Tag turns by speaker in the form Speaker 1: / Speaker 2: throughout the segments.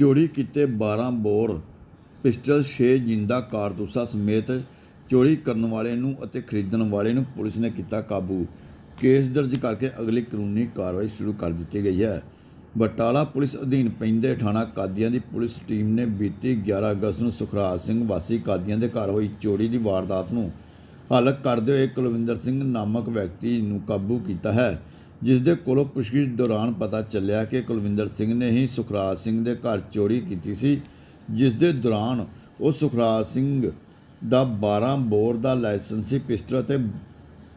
Speaker 1: ਚੋਰੀ ਕੀਤੇ 12 bore, pistol 6 ਜਿੰਦਾ ਕਾਰਤੂਸਾਂ ਸਮੇਤ ਚੋਰੀ ਕਰਨ ਵਾਲੇ ਨੂੰ ਅਤੇ ਖਰੀਦਣ ਵਾਲੇ ਨੂੰ ਪੁਲਿਸ ਨੇ ਕੀਤਾ ਕਾਬੂ। ਕੇਸ ਦਰਜ ਕਰਕੇ ਅਗਲੀ ਕਾਨੂੰਨੀ ਕਾਰਵਾਈ ਸ਼ੁਰੂ ਕਰ ਦਿੱਤੀ ਗਈ ਹੈ। ਬਟਾਲਾ ਪੁਲਿਸ ਅਧੀਨ ਪੈਂਦੇ ਥਾਣਾ ਕਾਦੀਆਂ ਦੀ ਪੁਲਿਸ ਟੀਮ ਨੇ ਬੀਤੀ 11 ਅਗਸਤ ਨੂੰ ਸੁਖਰਾਜ ਸਿੰਘ ਵਾਸੀ ਕਾਦੀਆਂ ਦੇ ਘਰ ਹੋਈ ਚੋਰੀ ਦੀ ਵਾਰਦਾਤ ਨੂੰ ਹੱਲ ਕਰਦੇ ਹੋਏ ਕੁਲਵਿੰਦਰ ਸਿੰਘ ਨਾਮਕ ਵਿਅਕਤੀ ਨੂੰ ਕਾਬੂ ਕੀਤਾ ਹੈ। ਜਿਸ ਦੇ ਕੋਲੋਂ ਪੁੱਛਗਿੱਛ ਦੌਰਾਨ ਪਤਾ ਚੱਲਿਆ ਕਿ ਕੁਲਵਿੰਦਰ ਸਿੰਘ ਨੇ ਹੀ ਸੁਖਰਾਜ ਸਿੰਘ ਦੇ ਘਰ ਚੋਰੀ ਕੀਤੀ ਸੀ ਜਿਸ ਦੇ ਦੌਰਾਨ ਉਹ ਸੁਖਰਾਜ ਸਿੰਘ ਦਾ 12 ਬੋਰ ਦਾ ਲਾਇਸੈਂਸੀ ਪਿਸਟਲ ਅਤੇ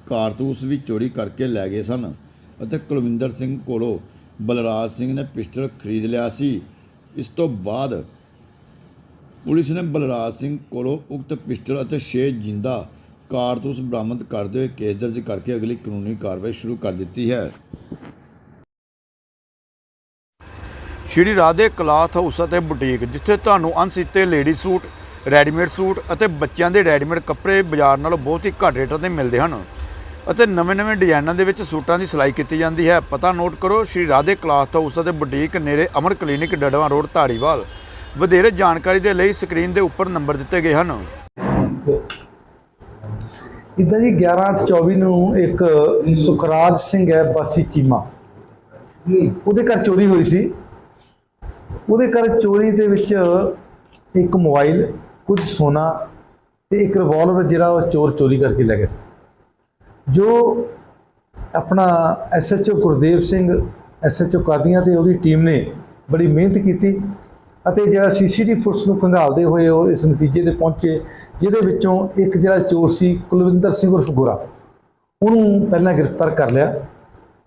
Speaker 1: ਕਾਰਤੂਸ ਵੀ ਚੋਰੀ ਕਰਕੇ ਲੈ ਗਏ ਸਨ ਅਤੇ ਕੁਲਵਿੰਦਰ ਸਿੰਘ ਕੋਲੋਂ ਬਲਰਾਜ ਸਿੰਘ ਨੇ ਪਿਸਟਲ ਖਰੀਦ ਲਿਆ ਸੀ। ਇਸ ਤੋਂ ਬਾਅਦ ਪੁਲਿਸ ਨੇ ਬਲਰਾਜ ਸਿੰਘ ਕੋਲੋਂ ਉਕਤ ਪਿਸਟਲ ਅਤੇ 6 ਜਿੰਦਾ ਕਾਰਤੂਸ ਬਰਾਮਦ ਕਰਦੇ ਹੋਏ ਕੇਸ ਦਰਜ ਕਰਕੇ ਅਗਲੀ ਕਾਨੂੰਨੀ ਕਾਰਵਾਈ ਸ਼ੁਰੂ ਕਰ ਦਿੱਤੀ ਹੈ। ਸ਼੍ਰੀ ਰਾਧੇ ਕਲਾਥ ਹਾਊਸ ਅਤੇ ਬੁਟੀਕ, ਜਿੱਥੇ ਤੁਹਾਨੂੰ ਅਣਸੀਤੇ ਲੇਡੀ ਸੂਟ, ਰੈਡੀਮੇਡ ਸੂਟ ਅਤੇ ਬੱਚਿਆਂ ਦੇ ਰੈਡੀਮੇਡ ਕੱਪੜੇ ਬਾਜ਼ਾਰ ਨਾਲੋਂ ਬਹੁਤ ਹੀ ਘੱਟ ਰੇਟਾਂ ਤੇ ਮਿਲਦੇ ਹਨ ਅਤੇ ਨਵੇਂ-ਨਵੇਂ ਡਿਜ਼ਾਈਨਾਂ ਦੇ ਵਿੱਚ ਸੂਟਾਂ ਦੀ ਸਿਲਾਈ ਕੀਤੀ ਜਾਂਦੀ ਹੈ। ਪਤਾ ਨੋਟ ਕਰੋ, ਸ਼੍ਰੀ ਰਾਧੇ ਕਲਾਥ ਹਾਊਸ ਅਤੇ ਬੁਟੀਕ ਨੇੜੇ ਅਮਰ ਕਲੀਨਿਕ ਡੜਵਾ ਰੋਡ, ਧਾਰੀਵਾਲ। ਵਧੇਰੇ ਜਾਣਕਾਰੀ ਦੇ ਲਈ ਸਕਰੀਨ ਦੇ ਉੱਪਰ ਨੰਬਰ ਦਿੱਤੇ ਗਏ ਹਨ।
Speaker 2: ਇਦਾਂ ਜੀ 11/24 ਨੂੰ ਇੱਕ ਸੁਖਰਾਜ ਸਿੰਘ ਹੈ ਬਾਸੀ ਚੀਮਾ। ਉਹਦੇ ਘਰ ਚੋਰੀ ਹੋਈ ਸੀ। ਉਹਦੇ ਘਰ ਚੋਰੀ ਦੇ ਵਿੱਚ ਇੱਕ ਮੋਬਾਈਲ, ਕੁਝ ਸੋਨਾ ਤੇ ਇੱਕ ਰਿਵਾਲਵਰ ਜਿਹੜਾ ਉਹ ਚੋਰ ਚੋਰੀ ਕਰਕੇ ਲੈ ਗਏ ਸੀ। ਜੋ ਆਪਣਾ ਐਸਐਚਓ ਗੁਰਦੇਵ ਸਿੰਘ ਐਸਐਚਓ ਕਾਦੀਆਂ ਤੇ ਉਹਦੀ ਟੀਮ ਨੇ ਬੜੀ ਮਿਹਨਤ ਕੀਤੀ। ਅਤੇ ਜਿਹੜਾ ਸੀਸੀਟੀ ਫੁਟਸ ਨੂੰ ਖੰਗਾਲਦੇ ਹੋਏ ਉਹ ਇਸ ਨਤੀਜੇ ਤੇ ਪਹੁੰਚੇ ਜਿਹਦੇ ਵਿੱਚੋਂ ਇੱਕ ਜਿਹੜਾ ਚੋਰ ਸੀ ਕੁਲਵਿੰਦਰ ਸਿੰਘ ਉਰਫ ਗੋਰਾ ਉਹਨੂੰ ਪਹਿਲਾਂ ਗ੍ਰਿਫਤਾਰ ਕਰ ਲਿਆ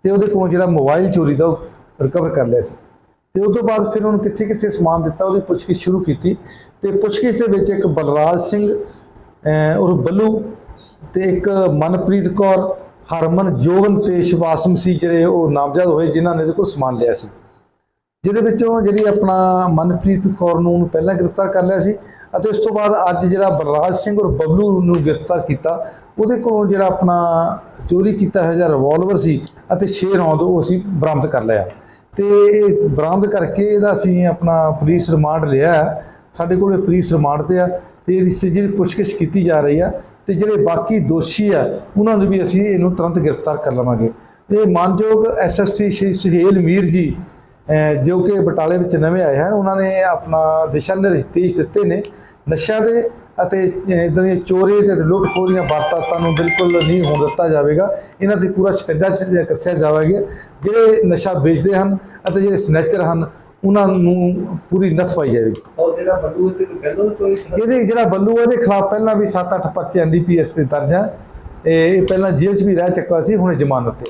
Speaker 2: ਤੇ ਉਹਦੇ ਕੋਲੋਂ ਜਿਹੜਾ ਮੋਬਾਈਲ ਚੋਰੀ ਦਾ ਉਹ ਰਿਕਵਰ ਕਰ ਲਿਆ ਸੀ। ਤੇ ਉਸ ਤੋਂ ਬਾਅਦ ਫਿਰ ਉਹਨੂੰ ਕਿੱਥੇ ਕਿੱਥੇ ਸਮਾਨ ਦਿੱਤਾ ਉਹਦੀ ਪੁੱਛਗਿੱਛ ਸ਼ੁਰੂ ਕੀਤੀ ਤੇ ਪੁੱਛਗਿੱਛ ਦੇ ਵਿੱਚ ਇੱਕ ਬਲਰਾਜ ਸਿੰਘ ਅਹ, ਉਰਫ ਬੱਲੂ ਤੇ ਇੱਕ ਮਨਪ੍ਰੀਤ ਕੌਰ ਹਰਮਨ ਜੋਗਨ ਤੇ ਸ਼ਿਵਾਸਮ ਸੀ ਜਿਹੜੇ ਉਹ ਨਾਮਜ਼ਦ ਹੋਏ ਜਿਨ੍ਹਾਂ ਨੇ ਇਹਦੇ ਕੋਲ ਸਮਾਨ ਲਿਆ ਸੀ। ਜਿਹਦੇ ਵਿੱਚੋਂ ਜਿਹੜੀ ਆਪਣਾ ਮਨਪ੍ਰੀਤ ਕੌਰ ਨੂੰ ਉਹਨੂੰ ਪਹਿਲਾਂ ਗ੍ਰਿਫਤਾਰ ਕਰ ਲਿਆ ਸੀ ਅਤੇ ਉਸ ਤੋਂ ਬਾਅਦ ਅੱਜ ਜਿਹੜਾ ਬਲਰਾਜ ਸਿੰਘ ਔਰ ਬਬਲੂ ਨੂੰ ਗ੍ਰਿਫਤਾਰ ਕੀਤਾ, ਉਹਦੇ ਕੋਲੋਂ ਜਿਹੜਾ ਆਪਣਾ ਚੋਰੀ ਕੀਤਾ ਹੋਇਆ ਜਿਹੜਾ ਰਿਵਾਲਵਰ ਸੀ ਅਤੇ 6 ਰੌਂਦ ਉਹ ਅਸੀਂ ਬਰਾਮਦ ਕਰ ਲਿਆ ਤੇ ਇਹ ਬਰਾਮਦ ਕਰਕੇ ਇਹਦਾ ਅਸੀਂ ਆਪਣਾ ਪੁਲਿਸ ਰਿਮਾਂਡ ਲਿਆ ਹੈ। ਸਾਡੇ ਕੋਲ ਇਹ ਪੁਲਿਸ ਰਿਮਾਂਡ ਤੇ ਆ ਤੇ ਇਹਦੀ ਜਿਹੜੀ ਪੁੱਛਗਿੱਛ ਕੀਤੀ ਜਾ ਰਹੀ ਆ ਤੇ ਜਿਹੜੇ ਬਾਕੀ ਦੋਸ਼ੀ ਆ, ਉਹਨਾਂ ਨੂੰ ਵੀ ਅਸੀਂ ਇਹਨੂੰ ਤੁਰੰਤ ਗ੍ਰਿਫਤਾਰ ਕਰ ਲਵਾਂਗੇ ਇਹ ਮਾਨਯੋਗ ਐਸਐਸਪੀ ਸ਼੍ਰੀ ਸੁਹੇਲ ਮੀਰ ਜੀ ਜੋ ਕਿ ਬਟਾਲੇ ਵਿੱਚ ਨਵੇਂ ਆਏ ਹਨ ਉਹਨਾਂ ਨੇ ਆਪਣਾ ਦਿਸ਼ਾ ਨਿਰਦੇਸ਼ ਦਿੱਤੇ ਨੇ। ਨਸ਼ਿਆਂ ਦੇ ਅਤੇ ਇਦਾਂ ਦੀਆਂ ਚੋਰੀ ਤੇ ਲੁੱਟ ਖੋਹ ਦੀਆਂ ਵਾਰਦਾਤਾਂ ਨੂੰ ਬਿਲਕੁਲ ਨਹੀਂ ਹੋਣ ਦਿੱਤਾ ਜਾਵੇਗਾ। ਇਹਨਾਂ ਤੇ ਪੂਰਾ ਸ਼ਿਕੰਜਾ ਚ- ਕੱਸਿਆ ਜਾਵੇਗਾ। ਜਿਹੜੇ ਨਸ਼ਾ ਵੇਚਦੇ ਹਨ ਅਤੇ ਜਿਹੜੇ ਸਨੈਚਰ ਹਨ ਉਹਨਾਂ ਨੂੰ ਪੂਰੀ ਨੱਥ ਪਾਈ ਜਾਵੇਗੀ।
Speaker 3: ਔਰ ਜਿਹੜਾ ਬੱਲੂ ਤੇ ਪਹਿਲਾਂ ਕੋਈ
Speaker 2: ਇਹਦੇ ਜਿਹੜਾ ਬੱਲੂ ਆ, ਇਹਦੇ ਖਿਲਾਫ ਪਹਿਲਾਂ ਵੀ 7-8 ਪਰਚੇ ਐਨਡੀਪੀਐਸ ਤੇ ਦਰਜ ਹੈ ਇਹ ਪਹਿਲਾਂ ਜੇਲ੍ਹ 'ਚ ਵੀ ਰਹਿ ਚੁੱਕਾ ਸੀ ਹੁਣ ਜ਼ਮਾਨਤ ਤੇ।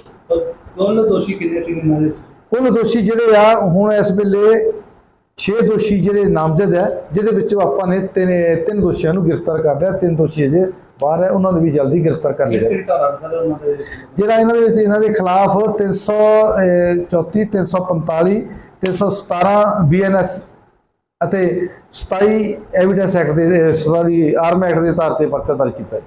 Speaker 3: ਦੋਨੋਂ ਦੋਸ਼ੀ ਕਿੰਨੇ ਸੀ ਇਹਨਾਂ ਦੇ?
Speaker 2: ਕੁੱਲ ਦੋਸ਼ੀ ਜਿਹੜੇ ਆ, ਹੁਣ ਇਸ ਵੇਲੇ 6 ਦੋਸ਼ੀ ਜਿਹੜੇ ਨਾਮਜ਼ਦ ਹੈ, ਜਿਹਦੇ ਵਿੱਚੋਂ ਆਪਾਂ ਨੇ ਤਿੰਨ ਤਿੰਨ ਦੋਸ਼ੀਆਂ ਨੂੰ ਗ੍ਰਿਫਤਾਰ ਕਰ ਲਿਆ। ਤਿੰਨ ਦੋਸ਼ੀ ਅਜੇ ਬਾਹਰ ਹੈ, ਉਹਨਾਂ ਨੂੰ ਵੀ ਜਲਦੀ ਗ੍ਰਿਫਤਾਰ ਕਰ ਲਿਆ ਜਿਹੜਾ ਇਹਨਾਂ ਦੇ ਵਿੱਚ ਇਹਨਾਂ ਦੇ ਖਿਲਾਫ 334 345 317 ਬੀਐਨਐਸ ਅਤੇ 27 ਐਵੀਡੈਂਸ ਐਕਟ ਦੇ ਸੌਰੀ ਆਰਮ ਐਕਟ ਦੇ ਆਧਾਰ ਤੇ ਪਰਚਾ ਦਰਜ ਕੀਤਾ ਹੈ।